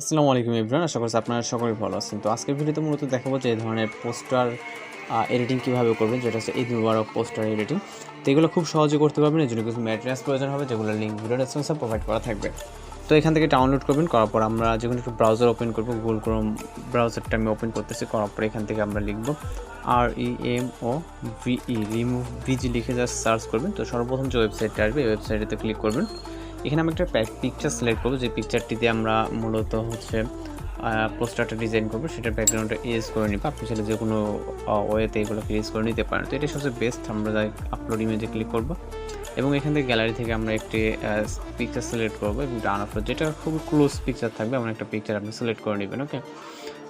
আসসালামু আলাইকুম ইব্রান আশা করছি আপনারা সকলেই ভালো আছেন। তো আজকের ভিডিওতে মূলত দেখাবো যে এই ধরনের পোস্টার এডিটিং কীভাবে করবেন, যেটা হচ্ছে ঈদ মুবারক পোস্টার এডিটিং তো এগুলো খুব সহজে করতে পারবেন, এর জন্য কিছু ম্যাটেরিয়ালস প্রয়োজন হবে, যেগুলো লিঙ্ক ভিডিও ডেসক্রিপশনে প্রোভাইড করা থাকবে। তো এখান থেকে ডাউনলোড করবেন, করার পর আমরা যে একটু ব্রাউজার ওপেন করব গুগল ক্রোম ব্রাউজারটা আমি ওপেন করতেছি, করার পর এখান থেকে আমরা লিখব আর ই এম ও ভিই রিমুভ ভিজি লিখে জাস্ট সার্চ করবেন। তো সর্বপ্রথম যে ওয়েবসাইটটা আসবে, এই ওয়েবসাইটে ক্লিক করবেন। এখানে আমি একটা পিকচার সিলেক্ট করব। যে পিকচারটিতে আমরা মূলত হচ্ছে পোস্টারটা ডিজাইন করব, সেটার ব্যাকগ্রাউন্ডটা ইউজ করে নিবো। আপনি চাইলে যে কোনো ওয়েতে এগুলোকে ইউজ করে নিতে পারেন। তো এটা সবচেয়ে বেস্ট আমরা আপলোড ইমেজে ক্লিক করব। এবং এখান থেকে গ্যালারি থেকে আমরা একটি পিকচার সিলেক্ট করব এবং ডাউন আপলোড যেটা খুব ক্লোজ পিকচার থাকবে, এমন একটা পিকচার আপনি সিলেক্ট করে নেবেন ওকে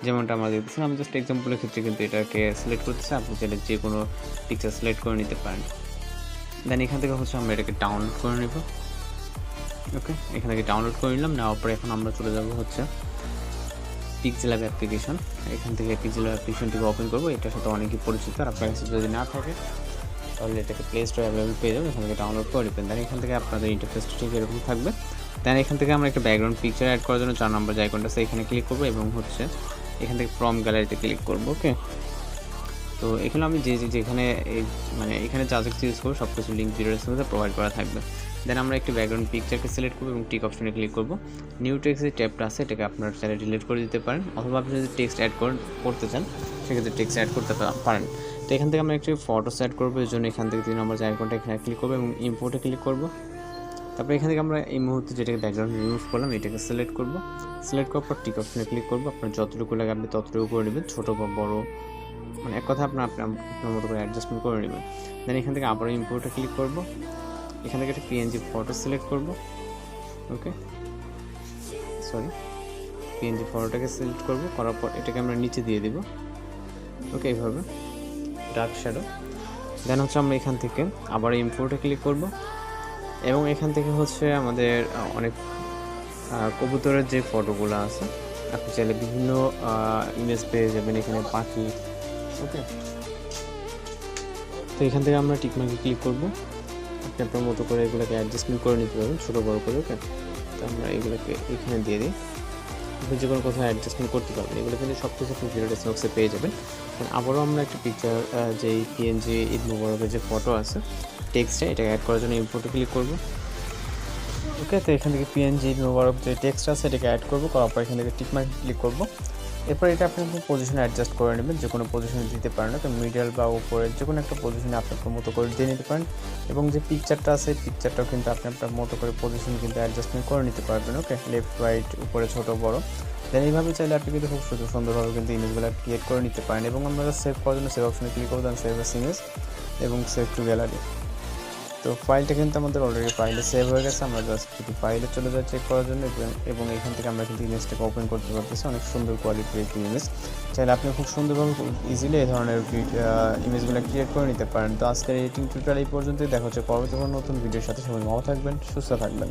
যেমনটা আমরা দেখতেছি, আমি জাস্ট এক্সাম্পলের ক্ষেত্রে কিন্তু এটাকে সিলেক্ট করতেছি। আপনি চাইলে যে কোনো পিকচার সিলেক্ট করে নিতে পারেন। দেন এখান থেকে হচ্ছে আমরা এটাকে ডাউনলোড করে নেব। ওকে, এখান থেকে ডাউনলোড করে নিলাম, নেওয়ার পরে এখন আমরা চলে যাব হচ্ছে পিক্সেল অ্যাপ অ্যাপ্লিকেশন এখান থেকে পিক্সেল অ্যাপ্লিকেশনটিকে ওপেন করব, এটার সাথে অনেকই পরিচিত, আর আপনার কাছে যদি না থাকে, তাহলে এটাকে প্লে স্টোর অ্যাভেলেবল পেয়ে যাবেন, এখান থেকে ডাউনলোড করে নেবেন। দেন এখান থেকে আপনাদের ইন্টারফেসটা ঠিক এরকম থাকবে। দেন এখান থেকে আমরা একটা ব্যাকগ্রাউন্ড পিকচার অ্যাড করার জন্য চার নম্বর যে আইকনটা এখানে ক্লিক করব এবং হচ্ছে এখান থেকে ফ্রম গ্যালারিতে ক্লিক করব, ওকে? তো এখানে আমি যে যেখানে মানে এখানে যা যা ইউজ করব সব কিছু লিঙ্ক মধ্যে প্রোভাইড করা থাকবে। দেন আমরা একটি ব্যাকগ্রাউন্ড পিকচারকে সিলেক্ট করব এবং টিক অপশনে ক্লিক করব। নিউ টেক্সট যে ট্যাবটা আছে, এটাকে আপনার চাইলে ডিলিট করে দিতে পারেন। অথবা আপনি যদি টেক্সট অ্যাড করতে চান, সেক্ষেত্রে টেক্সট অ্যাড করতে পারেন। তো এখান থেকে আমরা একটি ফটো সেট করব এর জন্য এখান থেকে তিন নম্বর যে আইকনটা এখানে ক্লিক করব এবং ইম্পোর্টে ক্লিক করব। তারপরে এখান থেকে আমরা এই মুহূর্তে যেটাকে ব্যাকগ্রাউন্ড রিমুভ করলাম, এটাকে সিলেক্ট করব। সিলেক্ট করার পর টিক অপশনে ক্লিক করব। আপনার যতটুকু লাগে আপনি ততটুকু করে নেবেন। ছোটো বা বড়ো মানে এক কথা আপনার আপনার মতো করে অ্যাডজাস্টমেন্ট করে নেবেন। দেন এখান থেকে আবারও ইম্পোর্টে ক্লিক করব। এখান থেকে একটা পিএনজি ফটো সিলেক্ট করব। ওকে সরি পিএনজি ফটোটাকে সিলেক্ট করব, করার পর এটাকে আমরা নিচে দিয়ে দেব। ওকে এইভাবে। ডার্ক শ্যাডো দেন হচ্ছে আমরা এখান থেকে আবার ইম্পোর্টে ক্লিক করব। এবং এখান থেকে হচ্ছে আমাদের অনেক কবুতরের যে ফটোগুলো আছে, আপনি চাইলে বিভিন্ন ইমেজ পেয়ে যাবেন এখানে পাখি। ওকে তো এখান থেকে আমরা টিকমার্কে ক্লিক করব। আপনি আপনার মতো করে এগুলোকে অ্যাডজাস্টমেন্ট করে নিতে পারবেন ছোটো বড়ো করে ওকে তো আমরা এগুলোকে এখানে দিয়ে দিই। আপনি যে কোনো কোথাও অ্যাডজাস্টমেন্ট করতে পারবেন। এগুলো কিন্তু সব কিছু আপনি ভিডিও ডেসবক্সে পেয়ে যাবেন। আবারও আমরা একটা পিকচার যেই পিএনজি ঈদ মুবারকের যে ফটো আছে টেক্সটে এটা অ্যাড করার জন্য ইম্পোর্টে ক্লিক করব। ওকে তো এখান থেকে পিএনজি মোবারক যে টেক্সট আছে, এটাকে অ্যাড করব, করার পর এখান থেকে টিকমার্ক ক্লিক করব। এরপর এটা আপনি পজিশনে অ্যাডজাস্ট করে নেবেন, যে কোনো পজিশনে দিতে পারেন তো মিডিয়াল বা উপরে যে কোনো একটা পজিশনে আপনি আপনার মতো করে দিয়ে নিতে পারেন। এবং যে পিকচারটা আছে পিকচারটাও কিন্তু আপনি আপনার মতো করে পজিশন কিন্তু অ্যাডজাস্টমেন্ট করে নিতে পারবেন ওকে লেফট রাইট উপরে, ছোট, বড়। দেন এইভাবে চাইলে আপনি কিন্তু খুব সুন্দর সুন্দরভাবে কিন্তু ইমেজগুলো ক্রিয়েট করে নিতে পারেন। এবং আমরা সেভ করার জন্য সেভ অপশনে ক্লিক করব দেন সেভ এস ইমেজ এবং সেভ টু গ্যালারি তো ফাইলটা কিন্তু আমাদের অলরেডি ফাইলে সেভ হয়ে গেছে, আমরা জাস্ট যদি ফাইলে চলে যাই চেক করার জন্য, এবং- এখান থেকে আমরা কিন্তু ইমেজটাকে ওপেন করতে পারতেছি। অনেক সুন্দর কোয়ালিটির একটি ইমেজ চাইলে আপনি খুব সুন্দরভাবে ইজিলি এই ধরনের ইমেজগুলো ক্রিয়েট করে নিতে পারেন। তো আজকের এডিটিং টিউটোরিয়াল এই পর্যন্তই। দেখা হচ্ছে পরবর্তী নতুন ভিডিওর সাথে। সবাই ভালো থাকবেন, সুস্থ থাকবেন।